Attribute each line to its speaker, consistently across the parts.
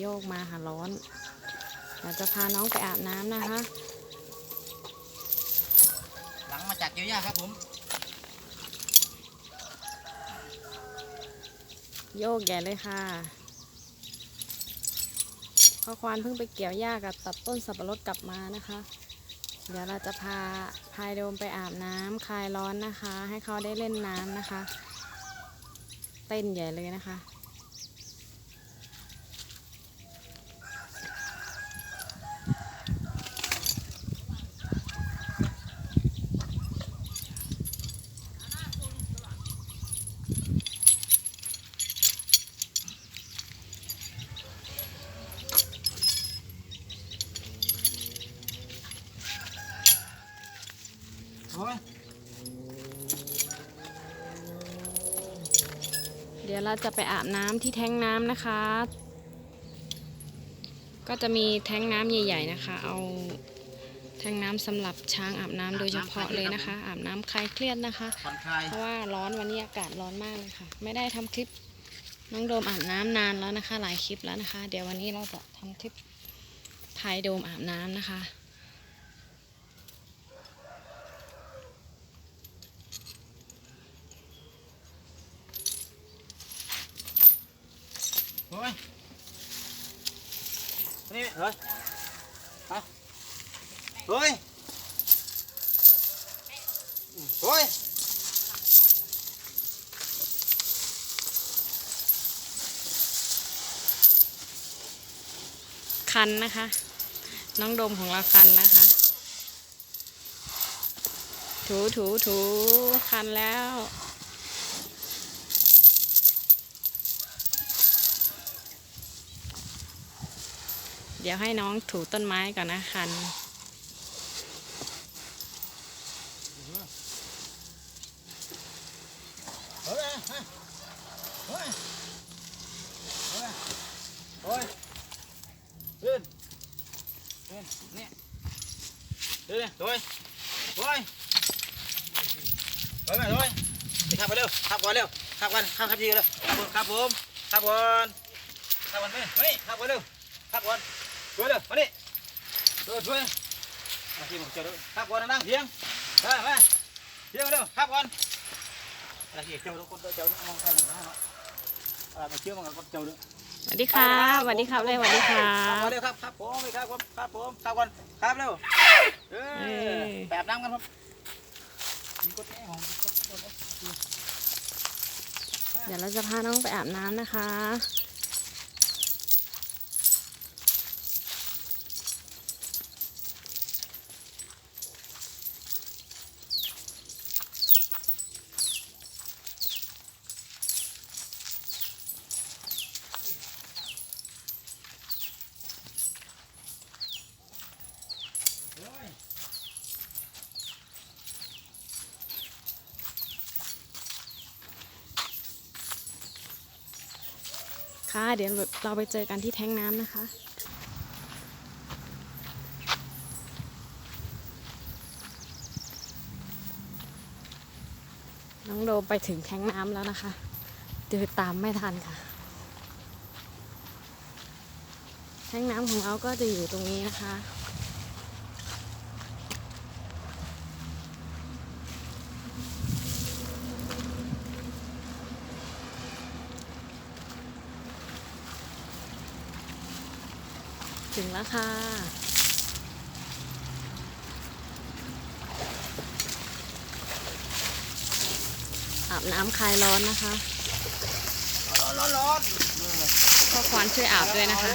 Speaker 1: โยกมาค่ะร้อนเราจะพาน้องไปอาบน้ำนะคะ
Speaker 2: หลังมาจากเกี่ยวหญ้าครับผม
Speaker 1: โยกใหญ่เลยค่ะพ่อควานเพิ่งไปเกี่ยวหญ้ากับตัดต้นสับปะรดกลับมานะคะ เดี๋ยวเราจะพาพายโดมไปอาบน้ำคลายร้อนนะคะ ให้เขาได้เล่นน้ำนะคะ เต้นใหญ่เลยนะคะ
Speaker 2: ย
Speaker 1: วเราจะไปอาบน้ำที่แท้งน้ำนะคะ ก็จะมีแท้งน้ำใหญ่ ๆนะคะ เอาแท้งน้ำสำหรับช้างอาบน้ำโดยเฉพาะเลยนะคะ อาบน้ำคลายเครียดนะคะ
Speaker 2: ผ่อนคลาย
Speaker 1: เพราะว่าร้อนวันนี้อากาศร้อนมากเลยค่ะ ไม่ได้ทำคลิปน้องโดมอาบน้ำนานแล้วนะคะ หลายคลิปแล้วนะคะ เดี๋ยววันนี้เราจะทำคลิปพายโดมอาบน้ำนะคะ
Speaker 2: โอ้ยนี่เฮ้ยฮะเฮ้ยเฮ้ย
Speaker 1: คันนะคะ น้องโดมของเราคันนะคะ ถูถูถูคันแล้ว เดี๋ยวให้น้องถูต้นไม้ก่อนนะคัน
Speaker 2: เฮ้ยเฮ้ยเฮ้ยเฮ้ยเฮ้ยขึ้นขึ้นนี่เดี๋ยวเดี๋ยวเฮ้ยเฮ้ยเฮ้ยมาเฮ้ยขับไปเร็วขับก่อนเร็วขับก่อนขับขับดีเลยขับผมขับผมขับก่อนขับก่อนไปเฮ้ยขับก่อนเร็วขับก่อน ช่วยเร็วมาดิช่วยช่วยมาที่ผมเจอแล้วขับก่อนนั่งเพียงเฮ้ยมาเพียงเร็วขับก่อนอะไรที่เจ้าทุกคนเจ้าน้องกันนะฮะอะไรมาเชื่อมันกับเจ้าด้วย
Speaker 1: สวัสดีครับสวัสดีครับเลยสวัสดีครั
Speaker 2: ครับ
Speaker 1: บ
Speaker 2: เร็วครับครับผมครับผมครับผมครับก่อนครับเร็วเอ
Speaker 1: เอ้
Speaker 2: อยแปบน้ำกันครับมีกดแม่ของกดกด
Speaker 1: เดี๋ยวเราจะพาน้องไปอาบน้ำนะคะ เดี๋ยวเราไปเจอกันที่แท้งน้ำนะคะ น้องโดไปถึงแท้งน้ำแล้วนะคะ เดินตามไม่ทันค่ะ แท้งน้ำของเราก็จะอยู่ตรงนี้นะคะ ถึงแล้วค่ะ อาบน้ำคลายร้อนนะคะ
Speaker 2: ร้อนร้อนร้อน
Speaker 1: พ่อควานช่วยอาบด้วยนะคะ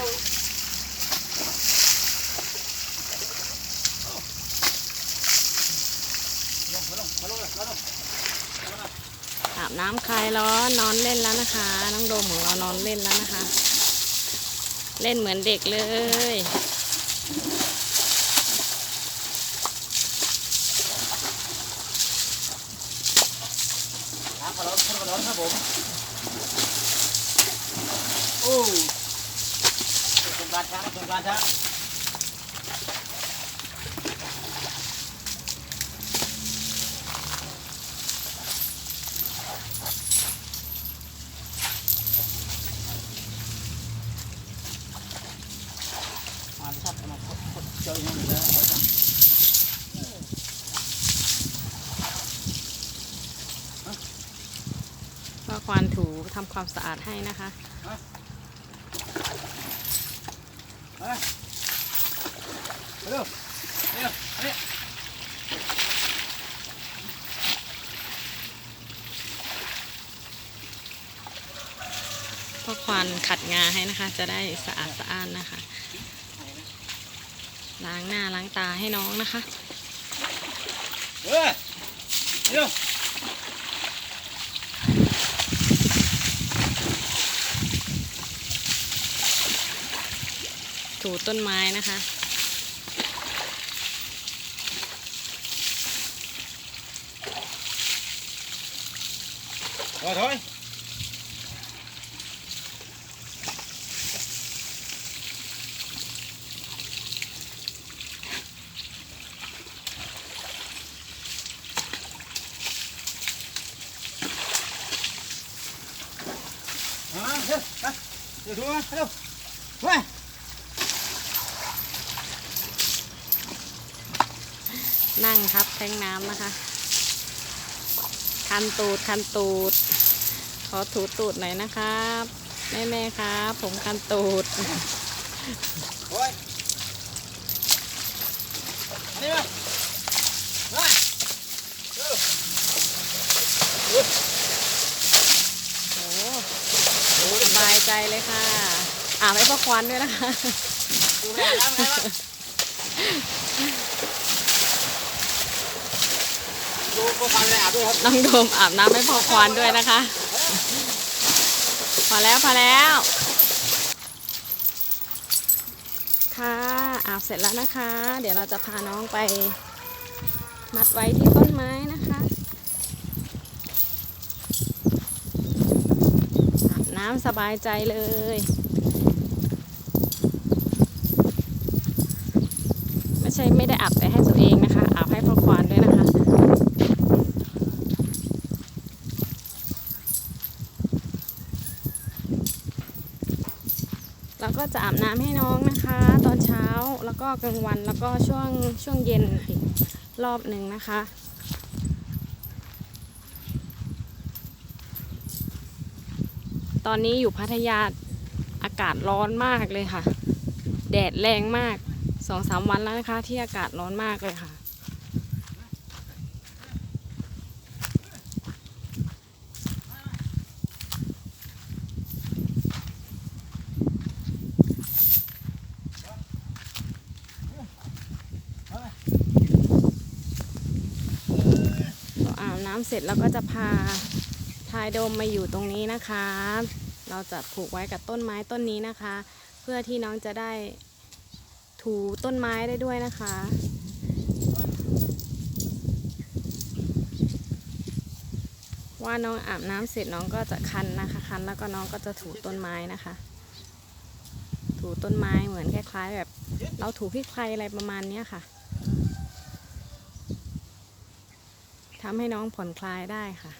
Speaker 2: มาลงมาลงมาลง
Speaker 1: อาบน้ำคลายร้อนนอนเล่นแล้วนะคะ น้องโดมของเรานอนเล่นแล้วนะคะ เล่นเหมือนเด็กเลย
Speaker 2: น้ำมาร้อนมาร้อนครับผม โอ้เป็นการช้างเป็นการช้าง
Speaker 1: ควานถูทำความสะอาดให้นะคะ
Speaker 2: Đây. Đây đâu? Đây đâu? Đây.
Speaker 1: ก็ควานขัดงาให้นะคะ จะได้สะอาดสะอ้านนะคะ ล้างหน้าล้างตาให้น้องนะคะ
Speaker 2: Ê. Đi đâu?
Speaker 1: ถูต้นไม้นะคะ
Speaker 2: Rồi thôi. À, đi, đi. Đi xuống, đi đâu? Xuống này.
Speaker 1: นั่งทับแทงน้ำนะคะ คันตูดคันตูด ขอถูตูดหน่อยนะครับ แม่แม่ๆครับ ผมคันตูด
Speaker 2: Rồi. Đi vào. Rồi. Ừ. Ừ.
Speaker 1: โอ้สบายใจเลยค่ะ อ่าไม่พ่อควานด้วยนะคะ
Speaker 2: Chú này làm cái đó. Cô có khoan này
Speaker 1: น้องโดมอาบน้ำให้พ่อควานด้วยนะคะ พอแล้วพอแล้ว ค่ะอาบเสร็จแล้วนะคะ เดี๋ยวเราจะพาน้องไป มัดไว้ที่ต้นไม้นะคะอาบน้ำสบายใจเลยไม่ใช่ไม่ได้อาบแต่ให้ตัวเองนะคะอาบให้พ่อควานด้วยนะคะ แล้ว ก็จะอาบน้ำให้น้องนะคะ ตอนเช้าแล้วก็กลางวันแล้วก็ช่วงช่วงเย็นอีกรอบหนึ่งนะคะตอนนี้อยู่พัทยาอากาศร้อนมากเลยค่ะ แดดแรงมากสองสามวันแล้วนะคะ ที่อากาศร้อนมากเลยค่ะ เราอาบน้ำเสร็จแล้วก็จะพาพายโดมมาอยู่ตรงนี้นะคะ เราจะผูกไว้กับต้นไม้ต้นนี้นะคะ เพื่อที่น้องจะได้ถูต้นไม้ได้ด้วยนะคะ ว่าน้องอาบน้ำเสร็จน้องก็จะคันนะคะคันแล้วก็น้องก็จะถูต้นไม้นะคะ ถูต้นไม้เหมือนคล้ายๆแบบ เราถูพริกไทยอะไรประมาณเนี้ค่ะ ทำให้น้องผ่อนคลายได้ค่ะ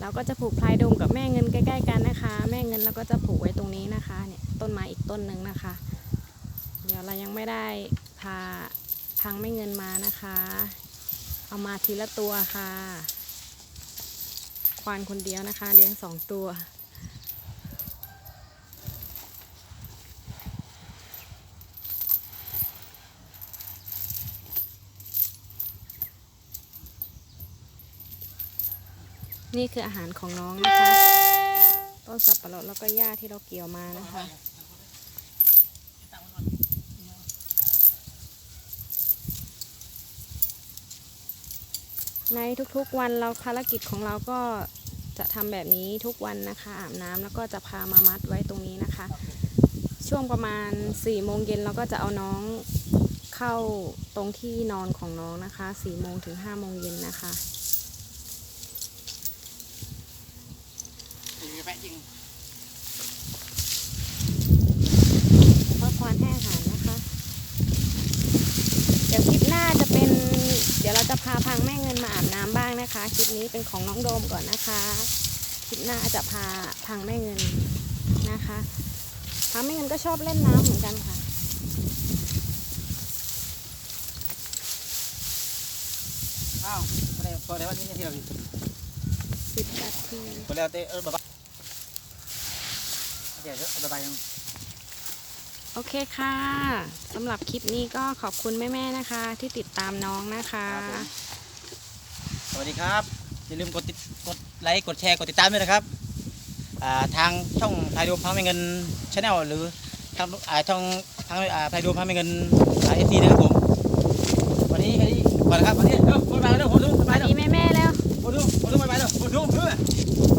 Speaker 1: เราก็จะผูกพลายดมกับแม่เงินใกล้ ๆ กันนะคะ แม่เงินเราก็จะผูกไว้ตรงนี้นะคะเนี่ยต้นไม้อีกต้นหนึ่งนะคะ เดี๋ยวเรายังไม่ได้พาพังแม่เงินมานะคะ เอามาทีละตัวค่ะ ควานคนเดียวนะคะ เลี้ยงสองตัว นี่คืออาหารของน้องนะคะ ต้นสับปะรดแล้วก็หญ้าที่เราเกี่ยวมานะคะ ในทุกๆวันเราภารกิจของเราก็จะทำแบบนี้ทุกวันนะคะอาบน้ำแล้วก็จะพามามัดไว้ตรงนี้นะคะ ช่วงประมาณ4ี่โมงเย็นเราก็จะเอาน้องเข้าตรงที่นอนของน้องนะคะ4ี่โมงถึง5้าโมงเย็นนะคะ
Speaker 2: Nhìn cái vẽ chừng
Speaker 1: ก็ควานให้อาหารนะคะ เดี๋ยวคลิปหน้าจะเป็น เดี๋ยวเราจะพาพังแม่เงินมาอาบน้ำบ้างนะคะ คลิปนี้เป็นของน้องโดมก่อนนะคะ คลิปหน้าจะพาพังแม่เงินนะคะพังไม่เงินก็ชอบเล่นน้ำเหมือนกันค่ะ
Speaker 2: อ้าวพอได้พอได้วันนี้ที่เราอยู่
Speaker 1: สิบนาที
Speaker 2: พอแล้วเต้เออบ๊ายบายเดี๋ยวเดี๋ยวบ๊ายบายยัง
Speaker 1: โอเคค่ะสำหรับคลิปนี้ก็ขอบคุณแม่ๆนะคะ ที่ติดตามน้องนะคะ
Speaker 2: สวัสดีครับ อย่าลืมกดติดกดไลค์กดแชร์กดติดตามด้วยนะครับาทางช่องพายดูพาไม่เงินชาแนลหรือทางช่องทางอ่ยดูพาไม่เงินเอฟซีนะครับผมวันนี้แค่นี้ก่อนนะครับวันนี้เร็วหมดไปแล้วเร็วหมดดูไปแล้วม
Speaker 1: ีแม่ๆแล้ว
Speaker 2: หมดดูหมดดูไปไปแล้วหมดดูเพื่อน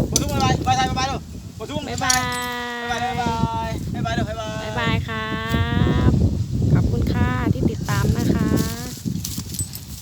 Speaker 2: หมดดูไปไปไปไปแล้วหมดดู บ๊ายบา
Speaker 1: ย